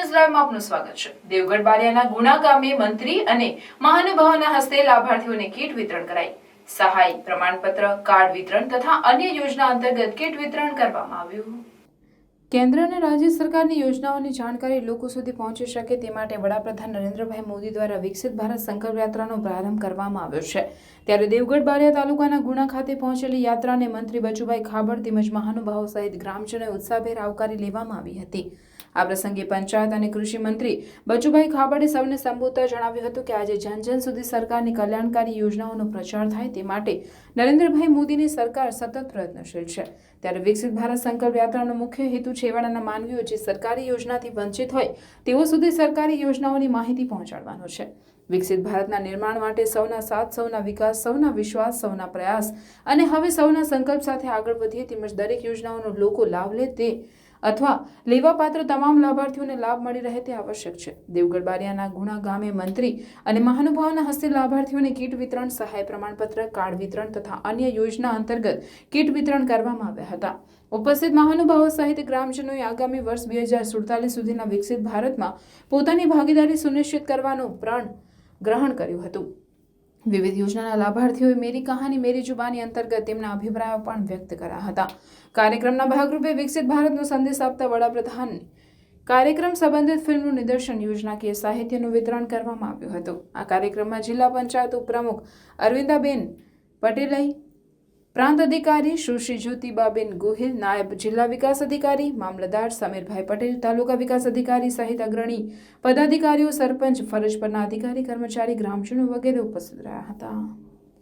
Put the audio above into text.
આપનું સ્વાગત છે. દેવગઢ બારિયાના ગુણા ગામે મંત્રી અને મહાનુભાવોના હસ્તે લાભાર્થીઓને કીટ વિતરણ કરાઈ. સહાય, પ્રમાણપત્ર, કાર્ડ વિતરણ તથા અન્ય યોજના અંતર્ગત કીટ વિતરણ કરવામાં આવ્યું. કેન્દ્ર અને રાજ્ય સરકારની યોજનાઓની જાણકારી લોકો સુધી પહોંચી શકે તે માટે વડાપ્રધાન નરેન્દ્રભાઈ મોદી દ્વારા વિકસિત ભારત સંકલ્પ યાત્રાનો પ્રારંભ કરવામાં આવ્યો છે. ત્યારે દેવગઢ બારિયા તાલુકાના ગુણા ખાતે પહોંચેલી યાત્રાને મંત્રી બચુભાઈ ખાબડ તેમજ મહાનુભાવો સહિત ગ્રામજનોએ ઉત્સાહભેર આવકારી લેવામાં આવી હતી. આ પ્રસંગે પંચાયત અને કૃષિ મંત્રી બચુભાઈ ખાબડે સૌને સંબોધતા જણાવ્યું હતું કે આજે જન જન સુધી સરકારની કલ્યાણકારી યોજનાઓનો પ્રચાર થાય તે માટે નરેન્દ્રભાઈ મોદીની સરકાર સતત પ્રયત્નશીલ છે. ત્યારે વિકસિત ભારત સંકલ્પ યાત્રાનો મુખ્ય હેતુ છેવાડાના માનવીઓ જે સરકારી યોજનાથી વંચિત હોય તેઓ સુધી સરકારી યોજનાઓની માહિતી પહોંચાડવાનો છે. વિકસિત ભારતના નિર્માણ માટે સૌના સાથ, સૌના વિકાસ, સૌના વિશ્વાસ, સૌના પ્રયાસ અને હવે સૌના સંકલ્પ સાથે આગળ વધીએ તેમજ દરેક યોજનાઓનો લોકો લાભ લે તે અથવા લેવાપાત્ર તમામ લાભાર્થીઓને લાભ મળી રહે તે આવશ્યક છે. દેવગઢ બારિયાના ગુણા ગામે મંત્રી અને મહાનુભાવોના હસ્તે લાભાર્થીઓને કીટ વિતરણ સહાય પ્રમાણપત્ર, કાર્ડ વિતરણ તથા અન્ય યોજના અંતર્ગત કીટ વિતરણ કરવામાં આવ્યા હતા. ઉપસ્થિત મહાનુભાવો સહિત ગ્રામજનોએ આગામી વર્ષ બે હજાર સુડતાલીસ સુધીના વિકસિત ભારતમાં પોતાની ભાગીદારી સુનિશ્ચિત કરવાનું પ્રણ ગ્રહણ કર્યું હતું. વિવિધ યોજનાના લાભાર્થીઓએ મેરી કહાની, મેરી જુબાની અંતર્ગત તેમના અભિપ્રાયો પણ વ્યક્ત કર્યા હતા. કાર્યક્રમના ભાગરૂપે વિકસિત ભારતનો સંદેશ આપતા વડાપ્રધાન કાર્યક્રમ સંબંધિત ફિલ્મનું નિદર્શન યોજનાકીય સાહિત્યનું વિતરણ કરવામાં આવ્યું હતું. આ કાર્યક્રમમાં જિલ્લા પંચાયત ઉપપ્રમુખ અરવિંદાબેન પટેલે પ્રાંત અધિકારી સુશ્રી જ્યોતિબાબેન ગોહિલ, નાયબ જિલ્લા વિકાસ અધિકારી મામલતદાર સમીરભાઈ પટેલ, તાલુકા વિકાસ અધિકારી સહિત અગ્રણી પદાધિકારીઓ, સરપંચ, ફરજ પરના અધિકારી, કર્મચારી, ગ્રામજનો વગેરે ઉપસ્થિત રહ્યા હતા.